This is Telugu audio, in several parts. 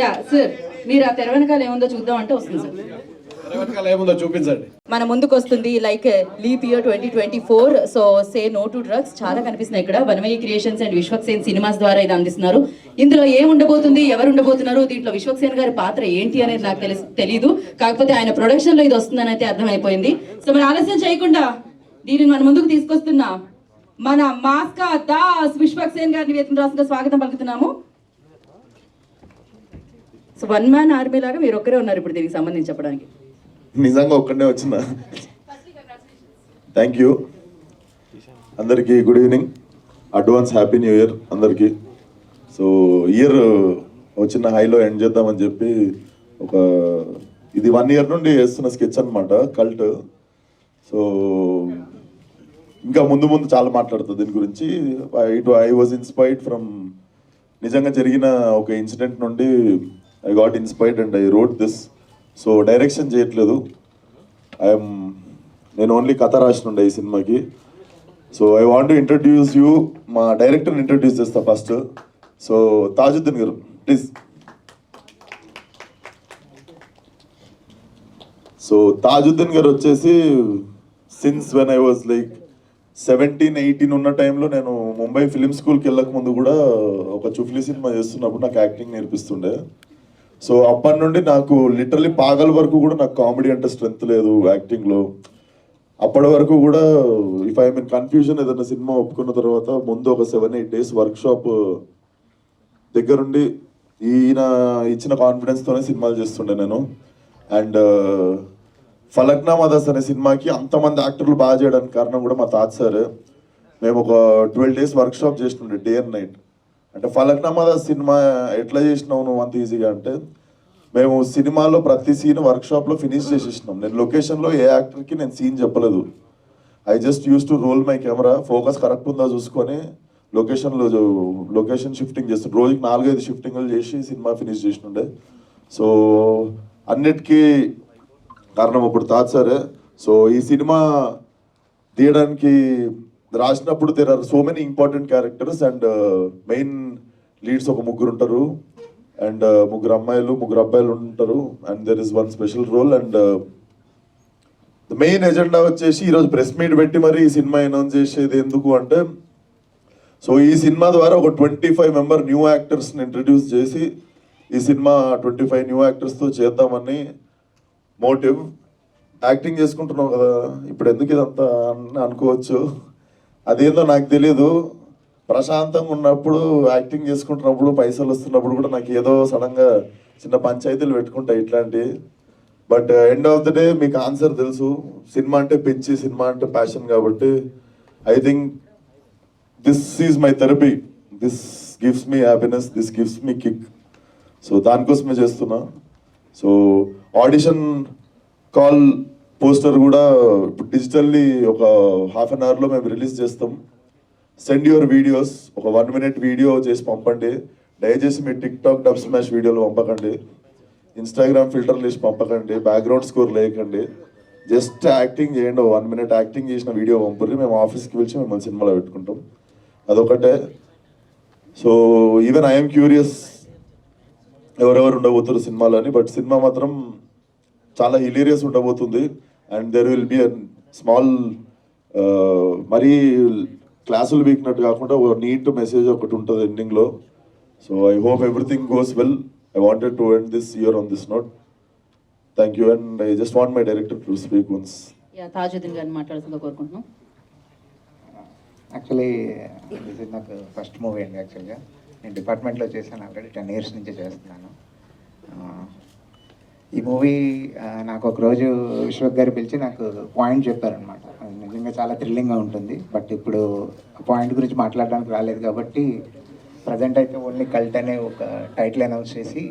యా సార్ మీరు ఆ తెర వెనకాల ఏముందో చూద్దాం అంటే వస్తుంది సార్. చూపించండి. మన ముందుకు వస్తుంది like leap year twenty twenty four so say no to drugs చాలా కనిపిస్తున్నాయి ఇక్కడ. Vanamayya creations and Vishwaksen cinemas ద్వారా ఇది అందిస్తున్నారు. ఇందులో ఏం ఉండబోతుంది ఎవరు ఉండబోతున్నారు దీంట్లో విశ్వక్సేన్ గారి పాత్ర ఏంటి అనేది నాకు తెలుసు తెలీదు. కాకపోతే ఆయన ప్రొడక్షన్లో ఇది వస్తుందని అయితే అర్థమైపోయింది. సో మరి ఆలస్యం చేయకుండా దీనిని మన ముందుకు తీసుకొస్తున్నా మన మాస్కా దాస్ విశ్వక్సేన్ గారిని వేతన రాసుగా స్వాగతం పలుకుతున్నాము. సో వన్ మ్యాన్ ఆర్మీ లాగా మీరు ఒక్కరే ఉన్నారు ఇప్పుడు దీనికి సంబంధించి చెప్పడానికి. నిజంగా ఒక్కడే వచ్చిన. థ్యాంక్ యూ అందరికీ good evening advance happy new year అందరికీ. సో ఇయర్ వచ్చిన హైలో ఎండ్ చేద్దామని చెప్పి ఒక ఇది వన్ ఇయర్ నుండి వేస్తున్న స్కెచ్ అనమాట కల్ట్ సో ఇంకా ముందు ముందు చాలా మాట్లాడుతుంది దీని గురించి. ఇటు ఐ వాజ్ ఇన్స్పైర్డ్ ఫ్రమ్ నిజంగా జరిగిన ఒక ఇన్సిడెంట్ నుండి I got inspired and I wrote this so direction చేయట్లేదు. ఐఎమ్ నేను ఓన్లీ కథ రాసినుండే ఈ సినిమాకి. So I want to introduce you మా డైరెక్టర్ని ఇంట్రడ్యూస్ చేస్తా ఫస్ట్ సో తాజుద్దీన్ గారు ప్లీజ్ సో తాజుద్దీన్ గారు వచ్చేసి since when I was like seventeen eighteen ఉన్న టైంలో నేను ముంబై ఫిలిం స్కూల్కి వెళ్ళక ముందు కూడా ఒక చుఫ్లీ సినిమా చేస్తున్నప్పుడు నాకు యాక్టింగ్ నేర్పిస్తుండే. సో అప్పటి నుండి నాకు లిటరలీ పాగల వరకు కూడా నాకు కామెడీ అంటే స్ట్రెంత్ లేదు యాక్టింగ్లో అప్పటి వరకు కూడా ఇఫ్ ఐ మీన్ కన్ఫ్యూజన్ ఏదైనా సినిమా ఒప్పుకున్న తర్వాత ముందు ఒక seven eight days workshop దగ్గరుండి ఈయన ఇచ్చిన కాన్ఫిడెన్స్తోనే సినిమాలు చేస్తుండే నేను. అండ్ ఫలక్నామాదాస్ అనే సినిమాకి అంతమంది యాక్టర్లు బాగా చేయడానికి కారణం కూడా మా తాత సార్. మేము ఒక ట్వెల్వ్ డేస్ వర్క్ షాప్ చేస్తుండే డే అండ్ నైట్ అంటే ఫలక్నామాద సినిమా ఎట్లా చేసినావు నువ్వు అంత ఈజీగా అంటే మేము సినిమాలో ప్రతి సీన్ వర్క్షాప్లో ఫినిష్ చేసేసినాం. నేను లొకేషన్లో ఏ యాక్టర్కి నేను సీన్ చెప్పలేదు. I just use to roll my camera focus correct ఉందా చూసుకొని లొకేషన్లో లొకేషన్ షిఫ్టింగ్ చేస్తుండే రోజుకి నాలుగైదు షిఫ్టింగ్లు చేసి సినిమా ఫినిష్ చేసినుండే. సో అన్నిటికీ కారణం ఇప్పుడు తాజ్ సరే. సో ఈ సినిమా తీయడానికి రాసినప్పుడు there are so many important characters and main leads ఒక ముగ్గురు ఉంటారు. అండ్ uh, ముగ్గురు అమ్మాయిలు ముగ్గురు అబ్బాయిలు ఉంటారు. And there is one special role and the main agenda వచ్చేసి ఈరోజు ప్రెస్ మీట్ పెట్టి మరి ఈ సినిమా అనౌన్స్ చేసేది ఎందుకు అంటే సో ఈ సినిమా ద్వారా ఒక ట్వంటీ ఫైవ్ మెంబర్ న్యూ యాక్టర్స్ని ఇంట్రడ్యూస్ చేసి ఈ సినిమా ట్వంటీ ఫైవ్ న్యూ యాక్టర్స్తో చేద్దామని మోటివ్ యాక్టింగ్ చేసుకుంటున్నావు కదా. ఇప్పుడు ఎందుకు ఇదంతా అని అనుకోవచ్చు? అదేందో నాకు తెలియదు ప్రశాంతంగా ఉన్నప్పుడు యాక్టింగ్ చేసుకుంటున్నప్పుడు పైసలు వస్తున్నప్పుడు కూడా నాకు ఏదో సడన్గా చిన్న పంచాయతీలు పెట్టుకుంటాయి ఇట్లాంటివి but end of the day మీకు ఆన్సర్ తెలుసు. సినిమా అంటే పెంచి సినిమా అంటే ప్యాషన్ కాబట్టి I think this is my therapy. This gives me happiness this gives me kick. So దానికోసమే చేస్తున్నా. సో ఆడిషన్ కాల్ పోస్టర్ కూడా ఇప్పుడు డిజిటల్లీ ఒక హాఫ్ అన్ అవర్లో మేము రిలీజ్ చేస్తాం. సెండ్ యువర్ వీడియోస్ ఒక వన్ మినిట్ వీడియో చేసి పంపండి. దయచేసి మీ టిక్ టాక్ డబ్ స్మాష్ వీడియోలు పంపకండి. ఇన్స్టాగ్రామ్ ఫిల్టర్లు వేసి పంపకండి. బ్యాక్గ్రౌండ్ స్కోర్ లేకండి జస్ట్ యాక్టింగ్ చేయండి. వన్ మినిట్ యాక్టింగ్ చేసిన వీడియో పంపుర్రి. మేము ఆఫీస్కి పిలిచి మిమ్మల్ని సినిమాలో పెట్టుకుంటాం. అదొకటే. సో ఈవెన్ ఐఎమ్ క్యూరియస్ ఎవరెవరు ఉండబోతారు సినిమాలో అని బట్ సినిమా మాత్రం చాలా హిలీరియస్ ఉండబోతుంది. And there will be a small మరీ క్లాసులు వీక్నట్టు కాకుండా ఒక నీట్ మెసేజ్ ఒకటి ఉంటుంది ఎండింగ్లో so I hope everything goes well I wanted to end this year on this note thank you and I just want my director to speak once yeah Tajuddin గారిని మాట్లాడుతుందో కోరుకుంటున్నాం. యాక్చువల్లీ దిస్ ఇస్ నాకు ఫస్ట్ మూవీ అండి యాక్చువల్గా నేను డిపార్ట్మెంట్లో చేశాను ఆల్రెడీ టెన్ ఇయర్స్ నుంచి చేస్తున్నాను. ఈ మూవీ నాకు ఒకరోజు విశ్వక్ గారు పిలిచి నాకు పాయింట్ చెప్పారనమాట నిజంగా చాలా థ్రిల్లింగ్గా ఉంటుంది. బట్ ఇప్పుడు పాయింట్ గురించి మాట్లాడడానికి రాలేదు కాబట్టి ప్రజెంట్ అయితే ఓన్లీ కల్ట్ అనే ఒక టైటిల్ అనౌన్స్ చేసి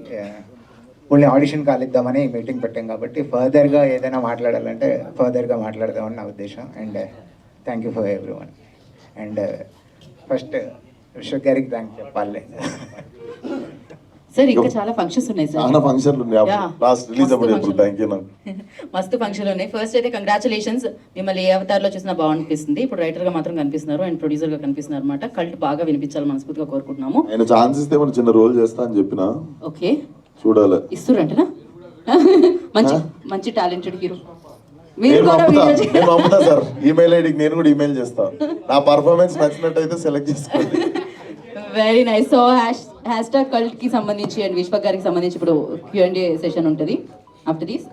ఓన్లీ ఆడిషన్ కాలిద్దామని మీటింగ్ పెట్టాం కాబట్టి ఫర్దర్గా ఏదైనా మాట్లాడాలంటే ఫర్దర్గా మాట్లాడదామని నా ఉద్దేశం. And thank you for everyone and first Vishwak గారికి థ్యాంక్ చెప్పాలి. సార్ ఇంకా చాలా ఫంక్షన్స్ ఉన్నాయి సార్. చాలా ఫంక్షన్లు ఉన్నాయి. లాస్ట్ రిలీజ్ అప్పుడు థ్యాంక్ యూ మస్తు ఫంక్షన్లు ఉన్నాయి. ఫస్ట్ అయితే కంగ్రాచులేషన్స్ మిమ్మల్ని ఏ అవతార్లో చూసినా బాగుంటుంది ఇప్పుడు రైటర్గా మాత్రం కనిపిస్తున్నారు అండ్ ప్రొడ్యూసర్గా కనిపిస్తున్నారు అనమాట కల్ట్ బాగా వినిపించాలి మనస్ఫూర్తిగా కోరుకుంటున్నాము. నేను ఛాన్స్ ఇస్తే మనం చిన్న రోల్ చేస్తా అని చెప్పిన? ఓకే. చూడాలి. ఇస్తురంటనా మంచి మంచి టాలెంటెడ్ హీరో సార్. ఈమెయిల్ ఐడికి నేను కూడా ఈమెయిల్ చేస్తా. నా పర్ఫార్మెన్స్ నచ్చినట్టయితే సెలెక్ట్ చేసుకోండి. Very nice so hash hash కల్ట్కి సంబంధించి అండ్ విశ్వ గారికి సంబంధించి ఇప్పుడు క్యూఎండి సెషన్ ఉంటుంది. After these